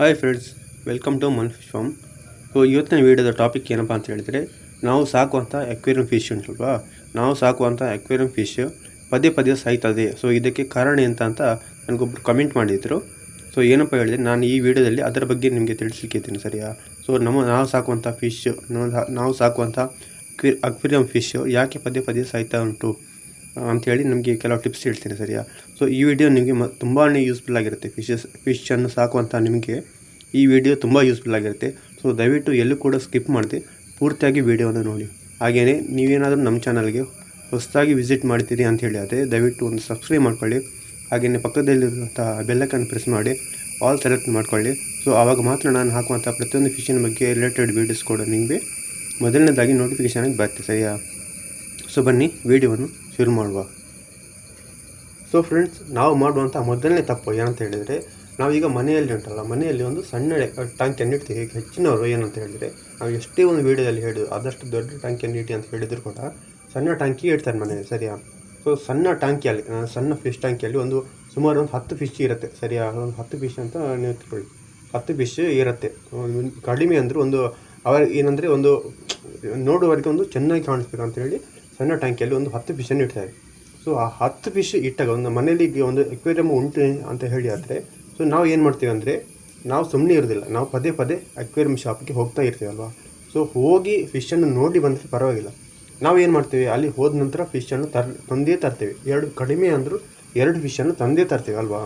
Hi friends welcome to man fish farm so ಇವತ್ತಿನ ವೀಡಿಯೋದ topic ಏನಪ್ಪ ಅಂತ ಹೇಳಿದರೆ, ನಾವು ಸಾಕುವಂಥ ಅಕ್ವೇರಿಯಂ ಫಿಶ್ ಉಂಟಲ್ವಾ ನಾವು ಸಾಕುವಂಥ ಅಕ್ವೇರಿಯಂ ಫಿಶ್ ಪದೇ ಪದೇ ಸಾಯ್ತದೆ. ಸೊ ಇದಕ್ಕೆ ಕಾರಣ ಎಂತ ಅಂತ ನನಗೊಬ್ಬರು ಕಮೆಂಟ್ ಮಾಡಿದರು. ಸೊ ಏನಪ್ಪ ಹೇಳಿದರೆ, ನಾನು ಈ ವಿಡಿಯೋದಲ್ಲಿ ಅದರ ಬಗ್ಗೆ ನಿಮಗೆ ತಿಳಿಸ್ಲಿಕ್ಕೆ ಇದ್ದೀನಿ ಸರಿಯಾ? ಸೊ ನಮ್ಮ, ನಾವು ಸಾಕುವಂಥ ಫಿಶ್ ನಾವು ಸಾಕುವಂಥ ಅಕ್ವಿ ಅಕ್ವೇರಿಯಂ ಫಿಶ್ ಯಾಕೆ ಪದೇ ಪದೇ ಸಾಯ್ತಾ ಉಂಟು? ಅಂಥೇಳಿ ನಿಮಗೆ ಕೆಲವು ಟಿಪ್ಸ್ ಹೇಳ್ತೀನಿ ಸರಿಯಾ? ಸೊ ಈ ವಿಡಿಯೋ ನಿಮಗೆ ಮ ತುಂಬಾ ಯೂಸ್ಫುಲ್ ಆಗಿರುತ್ತೆ. ಫಿಶಸ್ ಫಿಶನ್ನು ಸಾಕುವಂಥ ನಿಮಗೆ ಈ ವಿಡಿಯೋ ತುಂಬ ಯೂಸ್ಫುಲ್ ಆಗಿರುತ್ತೆ. ಸೊ ದಯವಿಟ್ಟು ಎಲ್ಲೂ ಕೂಡ ಸ್ಕಿಪ್ ಮಾಡದೆ. ಪೂರ್ತಿಯಾಗಿ ವಿಡಿಯೋವನ್ನು ನೋಡಿ. ಹಾಗೆಯೇ ನೀವೇನಾದರೂ ನಮ್ಮ ಚಾನಲ್ಗೆ ಹೊಸದಾಗಿ ವಿಸಿಟ್ ಮಾಡ್ತೀರಿ ಅಂತ ಹೇಳಿ ಆದರೆ ದಯವಿಟ್ಟು ಒಂದು ಸಬ್ಸ್ಕ್ರೈಬ್ ಮಾಡ್ಕೊಳ್ಳಿ. ಹಾಗೆಯೇ ಪಕ್ಕದಲ್ಲಿರುವಂಥ ಬೆಲ್ಲಕ್ಕನ್ನು ಪ್ರೆಸ್ ಮಾಡಿ. ಆಲ್ ಸೆಲೆಕ್ಟ್ ಮಾಡ್ಕೊಳ್ಳಿ. ಸೊ ಆವಾಗ ಮಾತ್ರ ನಾನು ಹಾಕುವಂಥ ಪ್ರತಿಯೊಂದು ಫಿಶಿನ ಬಗ್ಗೆ ರಿಲೇಟೆಡ್ ವೀಡಿಯೋಸ್ ಕೂಡ ನಿಮಗೆ ಮೊದಲನೇದಾಗಿ ನೋಟಿಫಿಕೇಷನಿಗೆ ಬರ್ತೀವಿ ಸರಿಯಾ? ಸೊ ಬನ್ನಿ, ವಿಡಿಯೋವನ್ನು ಶುರು ಮಾಡುವ. ಸೊ ಫ್ರೆಂಡ್ಸ್ ನಾವು ಮಾಡುವಂಥ ಮೊದಲನೇ ತಪ್ಪು ಏನಂತ ಹೇಳಿದರೆ, ನಾವೀಗ ಮನೆಯಲ್ಲಿ ಉಂಟಲ್ಲ, ಮನೆಯಲ್ಲಿ ಒಂದು ಸಣ್ಣ ಟ್ಯಾಂಕಿಯನ್ನು ಇಡ್ತೀವಿ. ಈಗ ಹೆಚ್ಚಿನವರು ಏನಂತ ಹೇಳಿದರೆ, ನಾವು ಎಷ್ಟೇ ಒಂದು ವೀಡಿಯೋದಲ್ಲಿ ಹೇಳಿದ್ರು, ಆದಷ್ಟು ದೊಡ್ಡ ಟ್ಯಾಂಕಿಯನ್ನು ಇಡಿ ಅಂತ ಹೇಳಿದ್ರು ಕೂಡ, ಸಣ್ಣ ಟ್ಯಾಂಕಿ ಇಡ್ತಾರೆ ಮನೆಯಲ್ಲಿ, ಸರಿಯಾ? ಸೊ ಸಣ್ಣ ಟ್ಯಾಂಕಿಯಲ್ಲಿ ಸಣ್ಣ ಫಿಶ್ ಟ್ಯಾಂಕಿಯಲ್ಲಿ ಒಂದು ಸುಮಾರು ಒಂದು ಹತ್ತು ಫಿಶ್ ಇರುತ್ತೆ, ಸರಿಯಾ? ಒಂದು ಹತ್ತು ಫಿಶ್ ಅಂತ ನೀವು ತಿಳ್ಕೊಳ್ಳಿ. ಹತ್ತು ಫಿಶ್ ಇರುತ್ತೆ. ಕಡಿಮೆ ಅಂದರೆ ಒಂದು ಅವ್ರಿಗೆ ಏನಂದರೆ ಒಂದು ನೋಡುವವರಿಗೆ ಒಂದು ಚೆನ್ನಾಗಿ ಕಾಣಿಸ್ಬೇಕು ಅಂತ ಹೇಳಿ ಸಣ್ಣ ಟ್ಯಾಂಕಿಯಲ್ಲಿ ಒಂದು ಹತ್ತು ಫಿಶನ್ನು ಇಡ್ತಾರೆ ಸೊ ಆ ಹತ್ತು ಫಿಶ್ ಇಟ್ಟಾಗ ಒಂದು ಮನೇಲಿ ಒಂದು ಅಕ್ವೇರಿಯಮ್ ಉಂಟು ಅಂತ ಹೇಳಿ ಆದರೆ ಸೊ ನಾವು ಏನು ಮಾಡ್ತೀವಿ ಅಂದರೆ, ನಾವು ಸುಮ್ಮನೆ ಇರೋದಿಲ್ಲ. ನಾವು ಪದೇ ಪದೇ ಅಕ್ವೇರಿಯಂ ಶಾಪ್ಗೆ ಹೋಗ್ತಾ ಇರ್ತೀವಲ್ವಾ ಸೊ ಹೋಗಿ ಫಿಶನ್ನು ನೋಡಿ ಬಂದರೆ ಪರವಾಗಿಲ್ಲ. ನಾವು ಏನು ಮಾಡ್ತೀವಿ, ಅಲ್ಲಿ ಹೋದ ನಂತರ ಫಿಶನ್ನು ತರ್, ತಂದೇ ತರ್ತೀವಿ. ಎರಡು, ಕಡಿಮೆ ಅಂದರೂ ಎರಡು ಫಿಶನ್ನು ತಂದೇ ತರ್ತೀವಿ ಅಲ್ವಾ?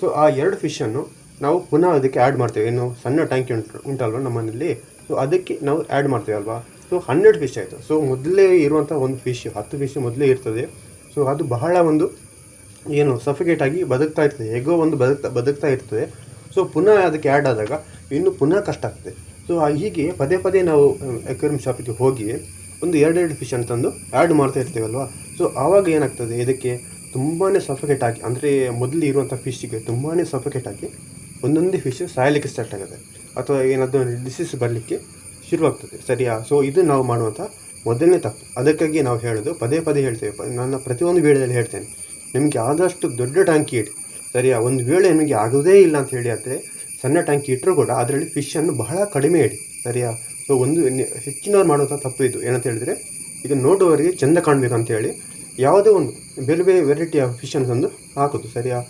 ಸೊ ಆ ಎರಡು ಫಿಶನ್ನು ನಾವು ಪುನಃ ಅದಕ್ಕೆ ಆ್ಯಡ್ ಮಾಡ್ತೇವೆ. ಏನು ಸಣ್ಣ ಟ್ಯಾಂಕಿ ಉಂಟು, ಉಂಟಲ್ವ ನಮ್ಮ ಮನೇಲಿ ಸೊ ಅದಕ್ಕೆ ನಾವು ಆ್ಯಡ್ ಮಾಡ್ತೇವೆ ಅಲ್ವಾ? ಸೊ ಹಂಡ್ರೆಡ್ ಫಿಶ್ ಆಯಿತು. ಸೊ ಮೊದಲೇ ಇರುವಂಥ ಒಂದು ಫಿಶ್ ಹತ್ತು ಫಿಶ್ ಮೊದಲೇ ಇರ್ತದೆ. ಸೊ ಅದು ಬಹಳ ಒಂದು ಏನು ಸಫಿಕೇಟ್ ಆಗಿ ಬದುಕ್ತಾ ಇರ್ತದೆ. ಹೇಗೋ ಒಂದು ಬದುಕ್ತಾ ಬದುಕ್ತಾ ಇರ್ತದೆ. ಸೊ ಪುನಃ ಅದಕ್ಕೆ ಆ್ಯಡ್ ಆದಾಗ ಇನ್ನೂ ಪುನಃ ಕಷ್ಟ ಆಗ್ತದೆ. ಸೊ ಹೀಗೆ ಪದೇ ಪದೇ ನಾವು ಅಕ್ವೇರಿಯಂ ಶಾಪಿಗೆ ಹೋಗಿ ಒಂದು ಎರಡೆರಡು ಫಿಶ್ ತಂದು ಆ್ಯಡ್ ಮಾಡ್ತಾ ಇರ್ತೀವಲ್ವ? ಸೊ ಆವಾಗ ಏನಾಗ್ತದೆ? ಇದಕ್ಕೆ ತುಂಬಾ ಸಫಿಕೇಟ್ ಆಗಿ, ಅಂದರೆ ಮೊದಲು ಇರುವಂಥ ಫಿಶ್ಗೆ ತುಂಬಾ ಸಫಿಕೇಟ್ ಆಗಿ ಒಂದೊಂದೇ ಫಿಶ್ ಸಾಯಲಿಕ್ಕೆ ಸ್ಟಾರ್ಟ್ ಆಗುತ್ತೆ. ಅಥವಾ ಏನಾದರೂ ಡಿಸೀಸ್ ಬರಲಿಕ್ಕೆ ಶುರುವಾಗ್ತದೆ. ಸರಿಯಾ? ಸೊ ಇದು ನಾವು ಮಾಡುವಂಥ ಮೊದಲನೇ ತಪ್ಪು. ಅದಕ್ಕಾಗಿ ನಾವು ಹೇಳೋದು ಪದೇ ಪದೇ ಹೇಳ್ತೇವೆ. ನನ್ನ ಪ್ರತಿಯೊಂದು ವೇಳೆಯಲ್ಲಿ ಹೇಳ್ತೇನೆ. ನಿಮಗೆ ಆದಷ್ಟು ದೊಡ್ಡ ಟ್ಯಾಂಕಿ ಇಡಿ. ಸರಿಯಾ? ಒಂದು ವೇಳೆ ನಿಮಗೆ ಆಗೋದೇ ಇಲ್ಲ ಅಂತ ಹೇಳಿ ಆದರೆ, ಸಣ್ಣ ಟ್ಯಾಂಕಿ ಇಟ್ಟರೂ ಕೂಡ ಅದರಲ್ಲಿ ಫಿಶನ್ನು ಬಹಳ ಕಡಿಮೆ ಇಡಿ. ಸರಿಯಾ? ಸೊ ಒಂದು ಹೆಚ್ಚಿನವ್ರು ಮಾಡುವಂಥ ತಪ್ಪು ಇದು. ಏನಂತ ಹೇಳಿದರೆ, ಈಗ ನೋಡುವವರಿಗೆ ಚೆಂದ ಕಾಣಬೇಕಂತ ಹೇಳಿ ಯಾವುದೇ ಒಂದು ಬೇರೆ ಬೇರೆ ವೆರೈಟಿಯ ಫಿಶನ್ನು ತಂದು ಹಾಕೋದು. ಸರಿಯಾ?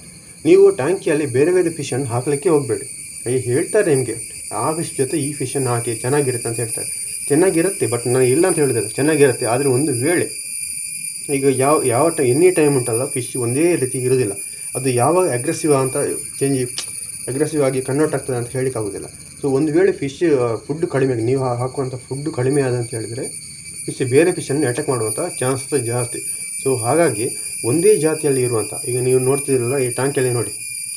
ನೀವು ಟ್ಯಾಂಕಿಯಲ್ಲಿ ಬೇರೆ ಬೇರೆ ಫಿಶನ್ನು ಹಾಕಲಿಕ್ಕೆ ಹೋಗಬೇಡಿ. ಹೇಳ್ತಾರೆ ನಿಮಗೆ. ಆ ಫಿಶ್ ಜೊತೆ ಈ ಫಿಶನ್ನು ಹಾಕಿ ಚೆನ್ನಾಗಿರುತ್ತೆ ಅಂತ ಹೇಳ್ತಾರೆ. ಚೆನ್ನಾಗಿರುತ್ತೆ ಬಟ್ ನಾನು ಇಲ್ಲ ಅಂತ ಹೇಳಿದ್ರೆ ಚೆನ್ನಾಗಿರುತ್ತೆ. ಆದರೆ ಒಂದು ವೇಳೆ ಈಗ ಯಾವ ಯಾವ ಟೈ ಎನಿ ಟೈಮ್ ಉಂಟಲ್ಲ ಫಿಶ್ ಒಂದೇ ರೀತಿ ಇರೋದಿಲ್ಲ. ಅದು ಯಾವಾಗ ಅಗ್ರೆಸಿವ್ ಅಂತ ಚೇಂಜ್ ಅಗ್ರೆಸಿವ್ ಆಗಿ ಕನ್ವರ್ಟ್ ಆಗ್ತದೆ ಅಂತ ಹೇಳಿಕ್ಕೆ ಆಗೋದಿಲ್ಲ. ಸೊ ಒಂದು ವೇಳೆ ಫಿಶ್ ಫುಡ್ ಕಡಿಮೆ, ನೀವು ಹಾಕುವಂಥ ಫುಡ್ ಕಡಿಮೆ ಆದ ಅಂತ ಹೇಳಿದರೆ ಫಿಶ್ ಬೇರೆ ಫಿಶನ್ನು ಅಟ್ಯಾಕ್ ಮಾಡುವಂಥ ಚಾನ್ಸಸ್ ಜಾಸ್ತಿ. ಸೊ ಹಾಗಾಗಿ ಒಂದೇ ಜಾತಿಯಲ್ಲಿ ಇರುವಂಥ ಈಗ ನೀವು ನೋಡ್ತಿದ್ದೀರಲ್ಲ, ಈ ಟ್ಯಾಂಕಲ್ಲಿ ನೋಡಿ.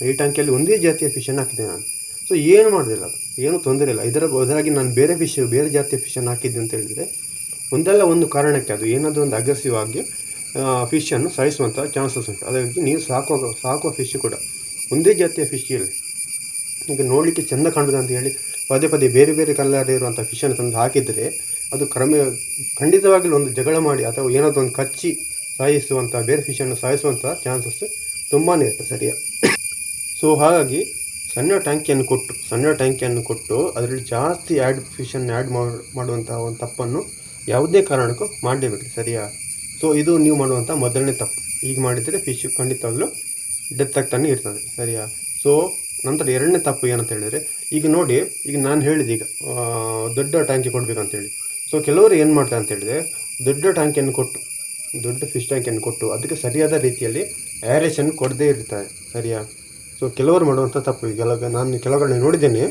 ಈ ಟ್ಯಾಂಕಲ್ಲಿ ಒಂದೇ ಜಾತಿಯ ಫಿಶನ್ನು ಹಾಕಿದ್ದೆ ನಾನು. ಸೊ ಏನು ಮಾಡೋದಿಲ್ಲ ಏನು ತೊಂದರೆ ಇಲ್ಲ. ಇದರ ಬದಲಾಗಿ ನಾನು ಬೇರೆ ಫಿಶ್ ಬೇರೆ ಜಾತಿಯ ಫಿಶನ್ನು ಹಾಕಿದ್ದೆ ಅಂತ ಹೇಳಿದರೆ, ಒಂದಲ್ಲ ಒಂದು ಕಾರಣಕ್ಕೆ ಅದು ಏನಾದರೂ ಒಂದು ಅಗ್ರೆಸಿವ್ ಆಗಿ ಫಿಶನ್ನು ಸಾಯಿಸುವಂಥ ಚಾನ್ಸಸ್ ಉಂಟು. ಅದಕ್ಕೆ ನೀವು ಸಾಕುವ ಸಾಕುವ ಫಿಶ್ ಕೂಡ. ಒಂದೇ ಜಾತಿಯ ಫಿಶ್ ಇರಲಿ. ಈಗ ನೋಡಲಿಕ್ಕೆ ಚೆಂದ ಅಂತ ಹೇಳಿ, ಪದೇ ಪದೇ ಬೇರೆ ಬೇರೆ ಕಲರ್ ಇರುವಂಥ ಫಿಶನ್ನು ತಂದು ಹಾಕಿದರೆ, ಅದು ಕ್ರಮ, ಖಂಡಿತವಾಗಲೂ ಒಂದು ಜಗಳ ಮಾಡಿ ಅಥವಾ ಏನಾದರೂ ಒಂದು ಕಚ್ಚಿ ಸಾಯಿಸುವಂಥ ಬೇರೆ ಫಿಶನ್ನು ಸಾಯಿಸುವಂಥ ಚಾನ್ಸಸ್ ತುಂಬಾ ಇರುತ್ತೆ ಸರಿಯಾ? ಸೊ ಹಾಗಾಗಿ ಸಣ್ಣ ಟ್ಯಾಂಕಿಯನ್ನು ಕೊಟ್ಟು, ಸಣ್ಣ ಟ್ಯಾಂಕಿಯನ್ನು ಕೊಟ್ಟು ಅದರಲ್ಲಿ ಜಾಸ್ತಿ ಆ್ಯಡ್ ಫಿಶನ್ನು ಆ್ಯಡ್ ಮಾಡುವಂಥ ಒಂದು ತಪ್ಪನ್ನು ಯಾವುದೇ ಕಾರಣಕ್ಕೂ ಮಾಡಲೇಬೇಡಿ ಸರಿಯಾ? ಸೊ ಇದು ನೀವು ಮಾಡುವಂಥ ಮೊದಲನೇ ತಪ್ಪು. ಈಗ ಮಾಡಿದರೆ ಫಿಶ್ ಖಂಡಿತವಾಗ್ಲೂ ಡೆತ್ ಆಗ್ತಾನೆ ಇರ್ತದೆ, ಸರಿಯಾ? ಸೊ ನಂತರ ಎರಡನೇ ತಪ್ಪು ಏನಂತ ಹೇಳಿದರೆ, ಈಗ ನೋಡಿ, ಈಗ ನಾನು ಹೇಳಿದೆ ಈಗ ದೊಡ್ಡ ಟ್ಯಾಂಕಿ ಕೊಡಬೇಕಂತೇಳಿ. ಸೊ ಕೆಲವರು ಏನು ಮಾಡ್ತಾರೆ ಅಂತ ಹೇಳಿದರೆ, ದೊಡ್ಡ ಟ್ಯಾಂಕಿಯನ್ನು ಕೊಟ್ಟು, ದೊಡ್ಡ ಫಿಶ್ ಟ್ಯಾಂಕಿಯನ್ನು ಕೊಟ್ಟು, ಅದಕ್ಕೆ ಸರಿಯಾದ ರೀತಿಯಲ್ಲಿ ಏರೇಷನ್ ಕೊಡದೇ ಇರ್ತಾರೆ, ಸರಿಯಾ? ಸೊ ಕೆಲವರು ಮಾಡುವಂಥ ತಪ್ಪು. ಈಗ ನಾನು ಕೆಲವುಗಳನ್ನ ನೋಡಿದ್ದೇನೆ.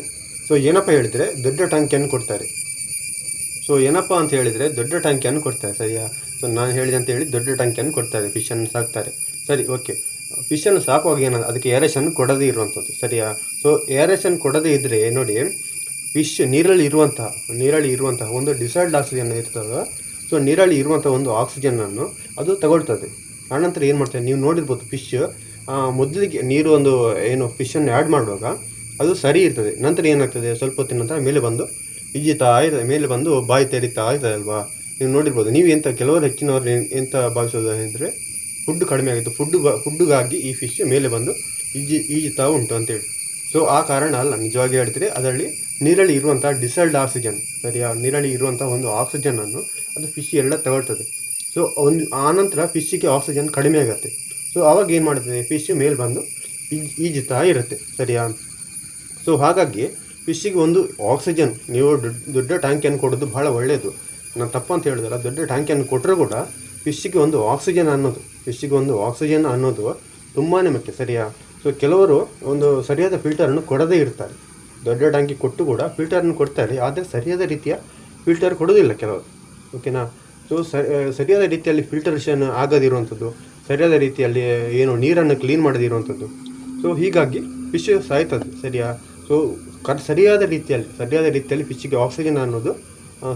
ಸೊ ಏನಪ್ಪ ಹೇಳಿದರೆ, ದೊಡ್ಡ ಟ್ಯಾಂಕಿಯನ್ನು ಕೊಡ್ತಾರೆ? ಸೊ ಏನಪ್ಪ ಅಂತ ಹೇಳಿದರೆ, ದೊಡ್ಡ ಟ್ಯಾಂಕಿಯನ್ನು ಕೊಡ್ತಾರೆ? ಸರಿಯಾ? ಸೊ ನಾನು ಹೇಳಿದೆ ಅಂತ ಹೇಳಿ ದೊಡ್ಡ ಟ್ಯಾಂಕಿಯನ್ನು ಕೊಡ್ತಾರೆ? ಫಿಶನ್ನು ಸಾಕ್ತಾರೆ. ಸರಿ ಓಕೆ ಫಿಶನ್ನು ಸಾಕುವಾಗ ಏನಂದ್ರೆ ಅದಕ್ಕೆ ಏರೇಷನ್ ಕೊಡದೇ ಇರುವಂಥದ್ದು ಸರಿಯಾ? ಸೊ ಏರೇಷನ್ ಕೊಡದೇ ಇದ್ದರೆ ನೋಡಿ ಫಿಶ್ ನೀರಲ್ಲಿ ಇರುವಂತಹ ನೀರಲ್ಲಿ ಇರುವಂತಹ ಒಂದು ಡಿಸೈಡ್ ಆಕ್ಸಿಜನ್ ಇರ್ತದೆ ಸೊ ನೀರಲ್ಲಿ ಇರುವಂಥ ಒಂದು ಆಕ್ಸಿಜನನ್ನು ಅದು ತಗೊಳ್ತದೆ. ಆನಂತರ ಏನು ಮಾಡ್ತಾರೆ? ನೀವು ನೋಡಿರ್ಬೋದು ಫಿಶ್ ಮೊದಲಿಗೆ ನೀರು ಒಂದು, ಏನು ಫಿಶನ್ನು ಆ್ಯಡ್ ಮಾಡುವಾಗ ಅದು ಸರಿ ಇರ್ತದೆ. ನಂತರ ಏನಾಗ್ತದೆ? ಸ್ವಲ್ಪ ಹೊತ್ತಿನ ನಂತರ ಮೇಲೆ ಬಂದು ಈಜಿತಾ ಇರ್ತದೆ ಮೇಲೆ ಬಂದು ಬಾಯಿ ತೆರಿತಾ ಇರ್ತದೆ ಅಲ್ವಾ? ನೀವು ನೋಡಿರ್ಬೋದು. ನೀವು ಎಂಥ ಕೆಲವರು ಹೆಚ್ಚಿನವರು ಎಂಥ ಭಾವಿಸೋದು ಅಂದರೆ ಫುಡ್ ಕಡಿಮೆ ಆಗಿತ್ತು. ಫುಡ್ ಫುಡ್ಗಾಗಿ ಈ ಫಿಶ್ ಮೇಲೆ ಬಂದು ಈಜಿ, ಈಜುತ್ತಾ ಉಂಟು ಅಂತೇಳಿ. ಸೊ ಆ ಕಾರಣ ಅಲ್ಲ. ನಿಜವಾಗಿ ಹೇಳ್ತೀರಿ ಅದರಲ್ಲಿ ನೀರಲ್ಲಿ ಇರುವಂಥ ಡಿಸಲ್ಡ್ ಆಕ್ಸಿಜನ್ ಸರಿಯಾ? ನೀರಲ್ಲಿ ಇರುವಂಥ ಒಂದು ಆಕ್ಸಿಜನನ್ನು ಅದು ಫಿಶ್ ಎಲ್ಲ ತಗೊಳ್ತದೆ. ಸೊ ಒಂದು ಆನಂತರ ಫಿಶ್ಶಿಗೆ ಆಕ್ಸಿಜನ್ ಕಡಿಮೆ ಆಗುತ್ತೆ. ಸೊ ಆವಾಗ ಏನು ಮಾಡ್ತದೆ ಫಿಶ್ ಮೇಲೆ ಬಂದು ಈಜ್ ಈಜುತ್ತಾ ಇರುತ್ತೆ, ಸರಿಯಾ? ಸೊ ಹಾಗಾಗಿ ಫಿಶ್ಶಿಗೆ ಒಂದು ಆಕ್ಸಿಜನ್ ನೀವು ದೊಡ್ಡ ದೊಡ್ಡ ಟ್ಯಾಂಕಿಯನ್ನು ಕೊಡೋದು ಭಾಳ ಒಳ್ಳೆಯದು ನಾನು ತಪ್ಪಂತ ಹೇಳಿದಲ್ಲ, ದೊಡ್ಡ ಟ್ಯಾಂಕಿಯನ್ನು ಕೊಟ್ಟರೂ ಕೂಡ ಫಿಶ್ಶಿಗೆ ಒಂದು ಆಕ್ಸಿಜನ್ ಅನ್ನೋದು ಫಿಶ್ಶಿಗೆ ಒಂದು ಆಕ್ಸಿಜನ್ ಅನ್ನೋದು ತುಂಬಾ ಮುಖ್ಯ, ಸರಿಯಾ? ಸೊ ಕೆಲವರು ಒಂದು ಸರಿಯಾದ ಫಿಲ್ಟರನ್ನು ಕೊಡದೇ ಇರ್ತಾರೆ. ದೊಡ್ಡ ಟ್ಯಾಂಕಿ ಕೊಟ್ಟು ಕೂಡ ಫಿಲ್ಟರನ್ನು ಕೊಡ್ತಾರೆ, ಆದರೆ ಸರಿಯಾದ ರೀತಿಯ ಫಿಲ್ಟರ್ ಕೊಡೋದಿಲ್ಲ ಕೆಲವರು ಓಕೆನಾ ಸೊ ಸರಿಯಾದ ರೀತಿಯಲ್ಲಿ ಫಿಲ್ಟರೇಷನ್ ಆಗದಿರುವಂಥದ್ದು ಸರಿಯಾದ ರೀತಿಯಲ್ಲಿ ಏನು ನೀರನ್ನು ಕ್ಲೀನ್ ಮಾಡದಿರುವಂಥದ್ದು. ಸೊ ಹೀಗಾಗಿ ಫಿಶ್ ಸಾಯ್ತದೆ, ಸರಿಯಾ? ಸೊ ಕ, ಸರಿಯಾದ ರೀತಿಯಲ್ಲಿ ಸರಿಯಾದ ರೀತಿಯಲ್ಲಿ ಫಿಶ್ಗೆ ಆಕ್ಸಿಜನ್ ಅನ್ನೋದು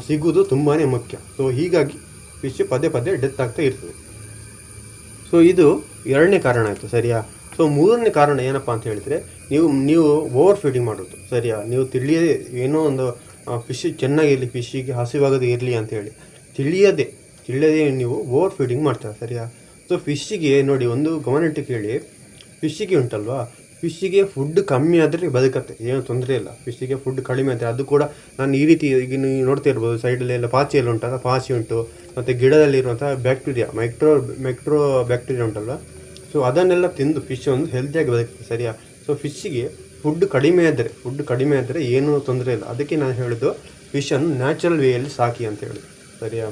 ಸಿಗುವುದು ತುಂಬಾ ಮುಖ್ಯ. ಸೊ ಹೀಗಾಗಿ ಫಿಶ್ ಪದೇ ಪದೇ ಡೆತ್ ಆಗ್ತಾ ಇರ್ತದೆ. ಸೊ ಇದು ಎರಡನೇ ಕಾರಣ ಆಯಿತು, ಸರಿಯಾ? ಸೊ ಮೂರನೇ ಕಾರಣ ಏನಪ್ಪ ಅಂತ ಹೇಳಿದರೆ, ನೀವು ನೀವು ಓವರ್ ಫೀಡಿಂಗ್ ಮಾಡೋದು ಸರಿಯಾ? ನೀವು ತಿಳಿಯದೆ ಏನೋ ಒಂದು ಫಿಶ್ ಚೆನ್ನಾಗಿರಲಿ ಫಿಶ್ಶಿಗೆ ಹಸಿವಾಗದೇ ಇರಲಿ ಅಂತ ಹೇಳಿ, ತಿಳಿಯದೆ ತಿಳಿಯದೆ ನೀವು ಓವರ್ ಫೀಡಿಂಗ್ ಮಾಡ್ತಾರೆ, ಸರಿಯಾ? ಸೊ ಫಿಶ್ಶಿಗೆ ನೋಡಿ ಒಂದು ಗಮನಿಟ್ಟು ಕೇಳಿ. ಫಿಶ್ಶಿಗೆ ಉಂಟಲ್ವಾ? ಫಿಶ್ಶಿಗೆ ಫುಡ್ ಕಮ್ಮಿ ಆದರೆ ಬದುಕತ್ತೆ. ಏನು ತೊಂದರೆ ಇಲ್ಲ. ಫಿಶ್ಶಿಗೆ ಫುಡ್ ಕಡಿಮೆ ಆದರೆ ಅದು ಕೂಡ ನಾನು ಈ ರೀತಿ ಈಗ ನೀವು ನೋಡ್ತಾ ಇರ್ಬೋದು, ಸೈಡಲ್ಲಿ ಎಲ್ಲ ಪಾಚಿಯಲ್ಲಿ ಉಂಟಲ್ಲ, ಪಾಚಿ ಉಂಟು. ಮತ್ತು ಗಿಡದಲ್ಲಿರುವಂಥ ಬ್ಯಾಕ್ಟೀರಿಯಾ ಮೈಕ್ರೋ ಮೈಕ್ರೋ ಬ್ಯಾಕ್ಟೀರಿಯಾ ಉಂಟಲ್ವ? ಸೊ ಅದನ್ನೆಲ್ಲ ತಿಂದು ಫಿಶ್ ಒಂದು ಹೆಲ್ತಿಯಾಗಿ ಬದುಕುತ್ತೆ, ಸರಿಯಾ? ಸೊ ಫಿಶ್ಶಿಗೆ ಫುಡ್ ಕಡಿಮೆ ಆದರೆ ಫುಡ್ ಕಡಿಮೆ ಆದರೆ ಏನೂ ತೊಂದರೆ ಇಲ್ಲ. ಅದಕ್ಕೆ ನಾನು ಹೇಳಿದ್ದು ಫಿಶನ್ನು ನ್ಯಾಚುರಲ್ ವೇಯಲ್ಲಿ ಸಾಕಿ ಅಂತ ಹೇಳಿ. ಸರಿಯಾ?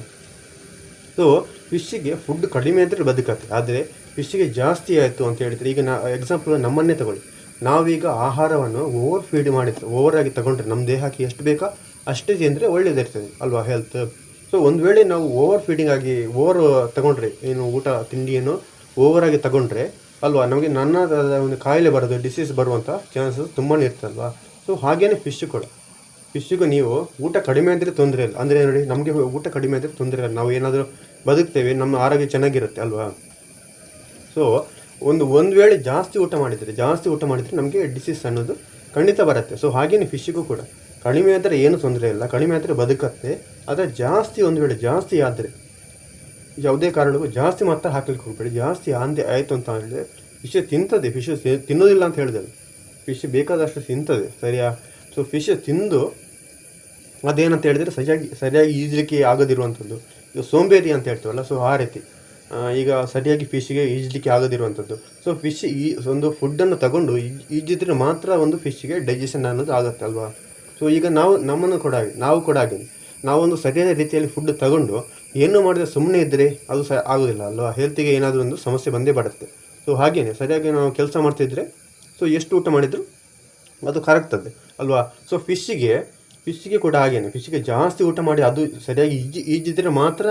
ಸೊ ಫಿಶ್ಶಿಗೆ ಫುಡ್ ಕಡಿಮೆ ಅಂದರೆ ಬದುಕತ್ತೆ. ಆದರೆ ಫಿಶ್ಶಿಗೆ ಜಾಸ್ತಿ ಆಯಿತು ಅಂತ ಹೇಳಿದರೆ, ಈಗ ನಾ ಎಕ್ಸಾಂಪಲ್ ನಮ್ಮನ್ನೇ ತಗೊಳ್ಳಿ. ನಾವೀಗ ಆಹಾರವನ್ನು ಓವರ್ ಫೀಡ್ ಮಾಡಿದ್ರೆ ಓವರ್ ಆಗಿ ತಗೊಂಡ್ರೆ ನಮ್ಮ ದೇಹಕ್ಕೆ ಎಷ್ಟು ಬೇಕೋ? ಅಷ್ಟೇ ತಿಂದರೆ ಒಳ್ಳೇದಿರ್ತದೆ, ಅಲ್ವಾ ಹೆಲ್ತ್ ಸೊ ಒಂದು ವೇಳೆ ನಾವು ಓವರ್ ಫೀಡಿಂಗ್ ಆಗಿ ಓವರ್ ತಗೊಂಡ್ರೆ, ಏನು ಊಟ ತಿಂಡಿಯನ್ನು ಓವರ್ ಆಗಿ ತಗೊಂಡ್ರೆ, ಅಲ್ವಾ, ನಮಗೆ ನನ್ನ ಒಂದು ಕಾಯಿಲೆ ಬರೋದು ಡಿಸೀಸ್ ಬರುವಂಥ ಚಾನ್ಸಸ್ ತುಂಬಾ ಇರ್ತಲ್ವಾ ಸೊ ಹಾಗೇನೆ ಫಿಶ್ ಕೂಡ. ಫಿಶ್ಶಿಗೂ ನೀವು ಊಟ ಕಡಿಮೆ ಅಂದರೆ ತೊಂದರೆ ಇಲ್ಲ. ಅಂದರೆ ನೋಡಿ, ನಮಗೆ ಊಟ ಕಡಿಮೆ ಅಂದರೆ ತೊಂದರೆ ಇಲ್ಲ. ನಾವು ಏನಾದರೂ ಬದುಕ್ತೇವೆ, ನಮ್ಮ ಆರೋಗ್ಯ ಚೆನ್ನಾಗಿರುತ್ತೆ ಅಲ್ವಾ? ಸೊ ಒಂದು ಒಂದು ವೇಳೆ ಜಾಸ್ತಿ ಊಟ ಮಾಡಿದರೆ, ಜಾಸ್ತಿ ಊಟ ಮಾಡಿದರೆ ನಮಗೆ ಡಿಸೀಸ್ ಅನ್ನೋದು ಖಂಡಿತ ಬರುತ್ತೆ. ಸೊ ಹಾಗೇನೆ ಫಿಶ್ಗೂ ಕೂಡ. ಕಡಿಮೆ ಆದರೆ ಏನು ತೊಂದರೆ ಇಲ್ಲ. ಕಡಿಮೆ ಆದರೆ ಬದುಕತ್ತೆ. ಆದರೆ ಜಾಸ್ತಿ ಒಂದು ವೇಳೆ ಜಾಸ್ತಿ ಆದರೆ, ಯಾವುದೇ ಕಾರಣಕ್ಕೂ ಜಾಸ್ತಿ ಮಾತ್ರ ಹಾಕಲಿಕ್ಕೆ ಹೋಗ್ಬೇಡಿ. ಜಾಸ್ತಿ ಆಂದೆ ಆಯಿತು ಅಂತ ಹೇಳಿದ್ರೆ ಫಿಶ್ ತಿಂತದೆ. ಫಿಶ್ ತಿನ್ನೋದಿಲ್ಲ ಅಂತ ಹೇಳಿದೆ ಫಿಶ್ ಬೇಕಾದಷ್ಟು ತಿಂತದೆ. ಸರಿಯಾ? ಸೊ ಫಿಶ್ ತಿಂದು ಅದೇನಂತ ಹೇಳಿದರೆ ಸರಿಯಾಗಿ ಸರಿಯಾಗಿ ಈಜಲಿಕ್ಕೆ ಆಗದಿರುವಂಥದ್ದು. ಈಗ ಸೋಂಬೇರಿ ಅಂತ ಹೇಳ್ತೀವಲ್ಲ, ಸೊ ಆ ರೀತಿ. ಈಗ ಸರಿಯಾಗಿ ಫಿಶ್ಗೆ ಈಜಲಿಕ್ಕೆ ಆಗದಿರುವಂಥದ್ದು. ಸೊ ಫಿಶ್ ಈ ಒಂದು ಫುಡ್ಡನ್ನು ತಗೊಂಡು ಈಜ್- ಈಜಿದ್ರೆ ಮಾತ್ರ ಒಂದು ಫಿಶ್ಗೆ ಡೈಜೆಷನ್ ಅನ್ನೋದು ಆಗುತ್ತೆ ಅಲ್ವಾ? ಸೊ ಈಗ ನಾವು, ನಮ್ಮನ್ನು ಕೂಡ ನಾವು ಕೂಡ ಹಾಗೆ. ನಾವೊಂದು ಸರಿಯಾದ ರೀತಿಯಲ್ಲಿ ಫುಡ್ ತಗೊಂಡು ಏನು ಮಾಡಿದ್ರೆ ಸುಮ್ಮನೆ ಇದ್ದರೆ ಅದು ಸ ಆಗೋದಿಲ್ಲ ಅಲ್ವಾ? ಹೆಲ್ತಿಗೆ ಏನಾದರೂ ಒಂದು ಸಮಸ್ಯೆ ಬಂದೇ ಬರುತ್ತೆ. ಸೊ ಹಾಗೇನೆ, ಸರಿಯಾಗಿ ನಾವು ಕೆಲಸ ಮಾಡ್ತಿದ್ರೆ ಸೊ ಎಷ್ಟು ಊಟ ಮಾಡಿದರೂ ಅದು ಕರಗ್ತದೆ ಅಲ್ವಾ? ಸೊ ಫಿಶ್ಶಿಗೆ ಫಿಶ್ಶಿಗೆ ಕೂಡ ಹಾಗೇನೆ. ಫಿಶ್ಗೆ ಜಾಸ್ತಿ ಊಟ ಮಾಡಿ ಅದು ಸರಿಯಾಗಿ ಈಜಿ, ಈಜಿದ್ರೆ ಮಾತ್ರ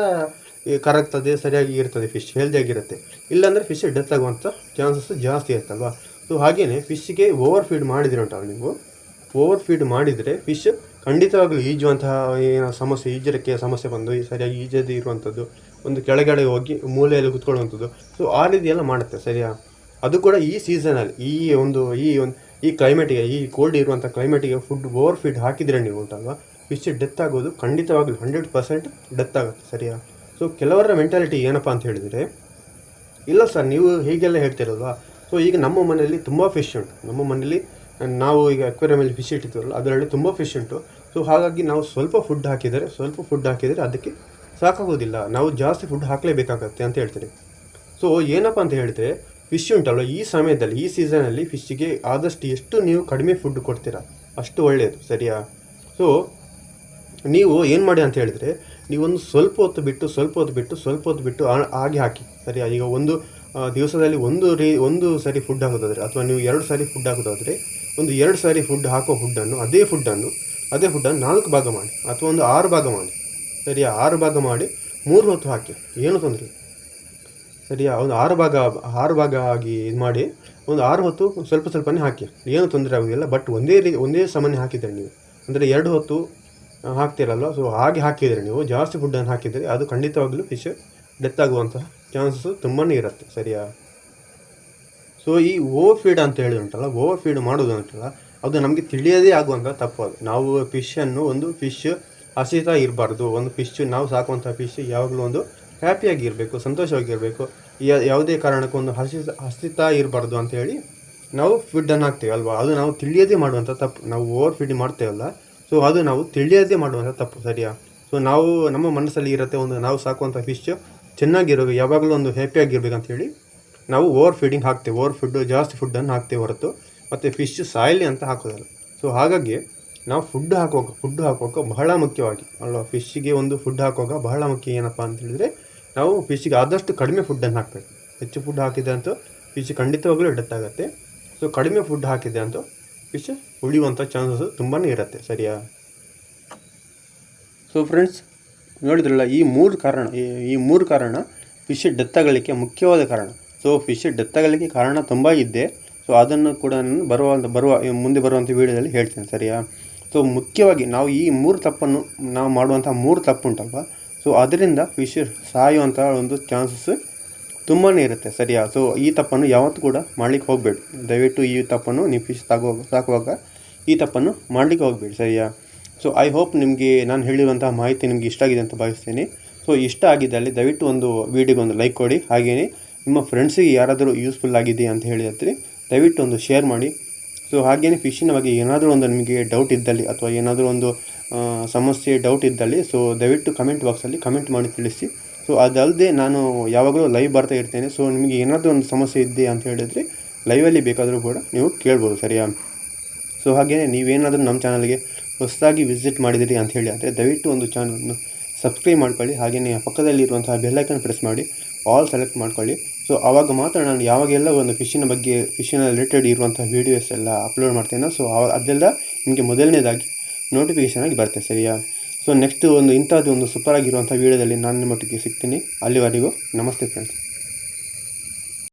ಕರಗ್ತದೆ, ಸರಿಯಾಗಿ ಇರ್ತದೆ ಫಿಶ್ ಹೆಲ್ದಿಯಾಗಿರುತ್ತೆ ಇಲ್ಲಾಂದರೆ ಫಿಶ್ ಡೆತ್ ಆಗುವಂಥ ಚಾನ್ಸಸ್ ಜಾಸ್ತಿ ಇರುತ್ತಲ್ವಾ? ಸೊ ಹಾಗೇನೆ ಫಿಶ್ಗೆ ಓವರ್ ಫೀಡ್ ಮಾಡಿದ್ರೆ ಉಂಟಲ್ಲ ನೀವು? ಓವರ್ ಫೀಡ್ ಮಾಡಿದರೆ ಫಿಶ್ ಖಂಡಿತವಾಗಲೂ ಈಜುವಂತಹ ಏನೋ ಸಮಸ್ಯೆ ಈಜರಕ್ಕೆ ಸಮಸ್ಯೆ ಬಂದು ಸರಿಯಾಗಿ ಈಜದೇ ಇರುವಂಥದ್ದು, ಒಂದು ಕೆಳಗಡೆ ಹೋಗಿ ಮೂಲೆಯಲ್ಲಿ ಕುತ್ಕೊಳ್ಳುವಂಥದ್ದು. ಸೊ ಆ ರೀತಿ ಎಲ್ಲ ಮಾಡುತ್ತೆ, ಸರಿಯಾ? ಅದು ಕೂಡ ಈ ಸೀಸನಲ್ಲಿ ಈ ಒಂದು ಈ ಒಂದು ಈ ಕ್ಲೈಮೇಟಿಗೆ ಈ ಕೋಲ್ಡ್ ಇರುವಂಥ ಕ್ಲೈಮೇಟಿಗೆ ಫುಡ್ ಓವರ್ ಫೀಡ್ ಹಾಕಿದರೆ ನೀವು ಉಂಟಲ್ವಾ? ಫಿಶ್ ಡೆತ್ ಆಗೋದು ಖಂಡಿತವಾಗ್ಲೂ ಹಂಡ್ರೆಡ್ ಪರ್ಸೆಂಟ್ ಡೆತ್ ಆಗುತ್ತೆ, ಸರಿಯಾ? ಸೊ ಕೆಲವರ ಮೆಂಟಾಲಿಟಿ ಏನಪ್ಪ ಅಂತ ಹೇಳಿದರೆ, ಇಲ್ಲ ಸರ್ ನೀವು ಹೀಗೆಲ್ಲ ಹೇಳ್ತಿರಲ್ವಾ? ಸೊ ಈಗ ನಮ್ಮ ಮನೆಯಲ್ಲಿ ತುಂಬ ಫಿಶ್ ಉಂಟು. ನಮ್ಮ ಮನೆಯಲ್ಲಿ ನಾವು ಈಗ ಅಕ್ವೇರಿಯಮಲ್ಲಿ ಫಿಶ್ ಇಟ್ಟಿದ್ದೀವಲ್ಲ ಅದರಲ್ಲಿ ತುಂಬ ಫಿಶ್ ಉಂಟು. ಸೊ ಹಾಗಾಗಿ ನಾವು ಸ್ವಲ್ಪ ಫುಡ್ ಹಾಕಿದರೆ, ಸ್ವಲ್ಪ ಫುಡ್ ಹಾಕಿದರೆ ಅದಕ್ಕೆ ಸಾಕಾಗೋದಿಲ್ಲ. ನಾವು ಜಾಸ್ತಿ ಫುಡ್ ಹಾಕಲೇಬೇಕಾಗತ್ತೆ ಅಂತ ಹೇಳ್ತೀರಿ ಸೊ ಏನಪ್ಪ ಅಂತ ಹೇಳಿದ್ರೆ ಫಿಶ್ ಉಂಟಲ್ವ? ಈ ಸಮಯದಲ್ಲಿ, ಈ ಸೀಸನಲ್ಲಿ ಫಿಶ್ಶಿಗೆ ಆದಷ್ಟು ಎಷ್ಟು ನೀವು ಕಡಿಮೆ ಫುಡ್ ಕೊಡ್ತೀರಾ? ಅಷ್ಟು ಒಳ್ಳೆಯದು ಸರಿಯಾ? ಸೊ ನೀವು ಏನು ಮಾಡಿ ಅಂತ ಹೇಳಿದರೆ, ನೀವೊಂದು ಸ್ವಲ್ಪ ಹೊತ್ತು ಬಿಟ್ಟು, ಸ್ವಲ್ಪ ಹೊತ್ತು ಬಿಟ್ಟು, ಸ್ವಲ್ಪ ಹೊತ್ತು ಬಿಟ್ಟು ಆಗಿ ಹಾಕಿ, ಸರಿಯಾ? ಈಗ ಒಂದು ದಿವಸದಲ್ಲಿ ಒಂದು ರೀ, ಒಂದು ಸಾರಿ ಫುಡ್ ಹಾಕೋದಾದರೆ, ಅಥವಾ ನೀವು ಎರಡು ಸಾರಿ ಫುಡ್ ಹಾಕೋದಾದರೆ, ಒಂದು ಎರಡು ಸಾರಿ ಫುಡ್ ಹಾಕೋ ಫುಡ್ಡನ್ನು ಅದೇ ಫುಡ್ಡನ್ನು ಅದೇ ಫುಡ್ಡನ್ನು ನಾಲ್ಕು ಭಾಗ ಮಾಡಿ, ಅಥವಾ ಒಂದು ಆರು ಭಾಗ ಮಾಡಿ, ಸರಿಯಾ? ಆರು ಭಾಗ ಮಾಡಿ, ಮೂರು ಹೊತ್ತು ಹಾಕಿ, ಏನು ತೊಂದರೆ. ಸರಿಯಾ ಒಂದು ಆರು ಭಾಗ ಆರು ಭಾಗ ಆಗಿ ಇದು ಮಾಡಿ, ಒಂದು ಆರು ಹೊತ್ತು ಸ್ವಲ್ಪ ಸ್ವಲ್ಪನೇ ಹಾಕಿ. ಏನು ತೊಂದರೆ ಆಗೋದಿಲ್ಲ ಬಟ್ ಒಂದೇ ರೀ, ಒಂದೇ ಸಾಮಾನ್ಯ ಹಾಕಿದರೆ ನೀವು. ಅಂದರೆ ಎರಡು ಹೊತ್ತು ಹಾಕ್ತಿರಲ್ಲ ಸೊ ಹಾಗೆ ಹಾಕಿದರೆ ನೀವು, ಜಾಸ್ತಿ ಫುಡ್ಡನ್ನು ಹಾಕಿದರೆ ಅದು ಖಂಡಿತವಾಗ್ಲೂ ಫಿಶ್ ಡೆತ್ ಆಗುವಂತಹ ಚಾನ್ಸಸ್ ತುಂಬಾ ಇರುತ್ತೆ, ಸರಿಯಾ? ಸೊ ಈ ಓವರ್ ಫೀಡ್ ಅಂತ ಹೇಳಿ ಉಂಟಲ್ಲ ಓವರ್ ಫೀಡ್ ಮಾಡೋದು ಉಂಟಲ್ಲ, ಅದು ನಮಗೆ ತಿಳಿಯದೇ ಆಗುವಂಥ ತಪ್ಪು ಅದು. ನಾವು ಫಿಶನ್ನು ಒಂದು ಫಿಶ್ ಹಸಿತಾ ಇರಬಾರ್ದು, ಒಂದು ಫಿಶ್ ನಾವು ಸಾಕುವಂಥ ಫಿಶ್ ಯಾವಾಗಲೂ ಒಂದು ಹ್ಯಾಪಿಯಾಗಿರಬೇಕು ಸಂತೋಷವಾಗಿರಬೇಕು. ಯಾವುದೇ ಕಾರಣಕ್ಕೂ ಒಂದು ಹಸಿ ಹಸಿತ ಇರಬಾರ್ದು ಅಂತ ಹೇಳಿ ನಾವು ಫುಡ್ಡನ್ನು ಹಾಕ್ತೇವೆ, ಅಲ್ವಾ? ಅದು ನಾವು ತಿಳಿಯದೇ ಮಾಡುವಂಥ ತಪ್ಪು. ನಾವು ಓವರ್ ಫೀಡ್ ಮಾಡ್ತೇವಲ್ಲ ಸೊ ಅದು ನಾವು ತಿಳಿಯದೇ ಮಾಡುವಂಥ ತಪ್ಪು, ಸರಿಯಾ? ಸೊ ನಾವು, ನಮ್ಮ ಮನಸ್ಸಲ್ಲಿ ಇರುತ್ತೆ ಒಂದು, ನಾವು ಸಾಕುವಂಥ ಫಿಶ್ ಚೆನ್ನಾಗಿರೋದು, ಯಾವಾಗಲೂ ಒಂದು ಹ್ಯಾಪಿಯಾಗಿರ್ಬೇಕಂತ ಹೇಳಿ ನಾವು ಓವರ್ ಫೀಡಿಂಗ್ ಹಾಕ್ತೇವೆ. ಓವರ್ ಫುಡ್ಡು ಜಾಸ್ತಿ ಫುಡ್ಡನ್ನು ಹಾಕ್ತೇವೆ ಹೊರತು, ಮತ್ತು ಫಿಶ್ ಸಾಯಲಿ ಅಂತ ಹಾಕೋದಲ್ಲ. ಸೊ ಹಾಗಾಗಿ ನಾವು ಫುಡ್ ಹಾಕುವಾಗ ಫುಡ್ ಹಾಕುವಾಗ ಬಹಳ ಮುಖ್ಯವಾಗಿ, ಅಲ್ವಾ? ಫಿಶ್ಶಿಗೆ ಒಂದು ಫುಡ್ ಹಾಕುವಾಗ ಬಹಳ ಮುಖ್ಯ ಏನಪ್ಪ ಅಂತ ಹೇಳಿದರೆ ನಾವು ಫಿಶ್ಗೆ ಆದಷ್ಟು ಕಡಿಮೆ ಫುಡ್ಡನ್ನು ಹಾಕಬೇಕು. ಹೆಚ್ಚು ಫುಡ್ ಹಾಕಿದೆ ಅಂತೂ ಫಿಶ್ ಖಂಡಿತವಾಗಲೂ ಡೆತ್ ಆಗುತ್ತೆ. ಸೊ ಕಡಿಮೆ ಫುಡ್ ಹಾಕಿದೆ ಅಂತೂ ಫಿಶ್ ಉಳಿಯುವಂಥ ಚಾನ್ಸಸ್ ತುಂಬಾ ಇರುತ್ತೆ. ಸರಿಯಾ? ಸೊ ಫ್ರೆಂಡ್ಸ್ ನೋಡಿದ್ರಲ್ಲ, ಈ ಮೂರು ಕಾರಣ, ಈ- ಮೂರು ಕಾರಣ ಫಿಶ್ ಡೆತ್ ಆಗಲಿಕ್ಕೆ ಮುಖ್ಯವಾದ ಕಾರಣ. ಸೊ ಫಿಶ್ ಡೆತ್ ಆಗಲಿಕ್ಕೆ ಕಾರಣ ತುಂಬ ಇದ್ದೆ ಸೊ ಅದನ್ನು ಕೂಡ ನಾನು ಬರುವ ಬರುವ, ಮುಂದೆ ಬರುವಂಥ ವೀಡಿಯೋದಲ್ಲಿ ಹೇಳ್ತೇನೆ. ಸರಿಯಾ? ಸೊ ಮುಖ್ಯವಾಗಿ ನಾವು ಈ ಮೂರು ತಪ್ಪನ್ನು, ನಾವು ಮಾಡುವಂಥ ಮೂರು ತಪ್ಪು ಉಂಟಲ್ವ ಸೊ ಅದರಿಂದ ಫಿಶ್ ಸಾಯುವಂಥ ಒಂದು ಚಾನ್ಸಸ್ ತುಂಬಾ ಇರುತ್ತೆ, ಸರಿಯಾ? ಸೊ ಈ ತಪ್ಪನ್ನು ಯಾವತ್ತೂ ಕೂಡ ಮಾಡ್ಲಿಕ್ಕೆ ಹೋಗಬೇಡಿ. ದಯವಿಟ್ಟು ಈ ತಪ್ಪನ್ನು ನೀವು ಫಿಶ್ ತಾಗುವಾಗ ಸಾಕುವಾಗ ಈ ತಪ್ಪನ್ನು ಮಾಡಲಿಕ್ಕೆ ಹೋಗಬೇಡಿ, ಸರಿಯಾ? ಸೊ ಐ ಹೋಪ್ ನಿಮಗೆ ನಾನು ಹೇಳಿರುವಂಥ ಮಾಹಿತಿ ನಿಮಗೆ ಇಷ್ಟ ಆಗಿದೆ ಅಂತ ಭಾವಿಸ್ತೀನಿ. ಸೊ ಇಷ್ಟ ಆಗಿದ್ದಲ್ಲಿ ದಯವಿಟ್ಟು ಒಂದು ವೀಡಿಯೋಗೆ ಒಂದು ಲೈಕ್ ಕೊಡಿ. ಹಾಗೆಯೇ ನಿಮ್ಮ ಫ್ರೆಂಡ್ಸಿಗೆ ಯಾರಾದರೂ ಯೂಸ್ಫುಲ್ ಆಗಿದೆ ಅಂತ ಹೇಳಿದ್ರೆ ದಯವಿಟ್ಟು ಒಂದು ಶೇರ್ ಮಾಡಿ. ಸೊ ಹಾಗೆಯೇ ಫಿಶಿನ ಬಗ್ಗೆ ಏನಾದರೂ ಒಂದು ನಿಮಗೆ ಡೌಟ್ ಇದ್ದಲ್ಲಿ ಅಥವಾ ಏನಾದರೂ ಒಂದು ಸಮಸ್ಯೆ ಡೌಟ್ ಇದ್ದಲ್ಲಿ ಸೊ ದಯವಿಟ್ಟು ಕಮೆಂಟ್ ಬಾಕ್ಸಲ್ಲಿ ಕಮೆಂಟ್ ಮಾಡಿ ತಿಳಿಸಿ. ಸೊ ಅದಲ್ಲದೆ ನಾನು ಯಾವಾಗಲೂ ಲೈವ್ ಬರ್ತಾ ಇರ್ತೇನೆ. ಸೊ ನಿಮಗೆ ಏನಾದರೂ ಒಂದು ಸಮಸ್ಯೆ ಇದೆ ಅಂತ ಹೇಳಿದರೆ ಲೈವಲ್ಲಿ ಬೇಕಾದರೂ ಕೂಡ ನೀವು ಕೇಳ್ಬೋದು, ಸರಿಯಾ? ಸೊ ಹಾಗೆಯೇ ನೀವೇನಾದರೂ ನಮ್ಮ ಚಾನಲ್ಗೆ ಹೊಸದಾಗಿ ವಿಸಿಟ್ ಮಾಡಿದಿರಿ ಅಂತ ಹೇಳಿ ಅಂದರೆ ದಯವಿಟ್ಟು ಒಂದು ಚಾನಲನ್ನು ಸಬ್ಸ್ಕ್ರೈಬ್ ಮಾಡ್ಕೊಳ್ಳಿ. ಹಾಗೆಯೇ ಪಕ್ಕದಲ್ಲಿರುವಂತಹ ಬೆಲ್ಲೈಕನ್ ಪ್ರೆಸ್ ಮಾಡಿ. ಆಲ್ ಸೆಲೆಕ್ಟ್ ಮಾಡ್ಕೊಳ್ಳಿ. ಸೊ ಆವಾಗ ಮಾತ್ರ ನಾನು ಯಾವಾಗೆಲ್ಲ ಒಂದು ಫಿಶಿನ ಬಗ್ಗೆ ಫಿಶಿನ ರಿಲೇಟೆಡ್ ಇರುವಂಥ ವೀಡಿಯೋಸ್ ಎಲ್ಲ ಅಪ್ಲೋಡ್ ಮಾಡ್ತೇನೆ ಸೊ ಅದೆಲ್ಲ ನಿಮಗೆ ಮೊದಲನೇದಾಗಿ ನೋಟಿಫಿಕೇಷನ್ ಆಗಿ ಬರುತ್ತೆ, ಸರಿಯಾ? ಸೊ ನೆಕ್ಸ್ಟ್ ಒಂದು ಇಂಥದ್ದು ಒಂದು ಸೂಪರ್ ಆಗಿರುವಂಥ ವೀಡಿಯೋದಲ್ಲಿ ನಾನು ನಿಮ್ಮೊಟ್ಟಿಗೆ ಸಿಗ್ತೀನಿ. ಅಲ್ಲಿವರೆಗೂ ನಮಸ್ತೆ ಫ್ರೆಂಡ್ಸ್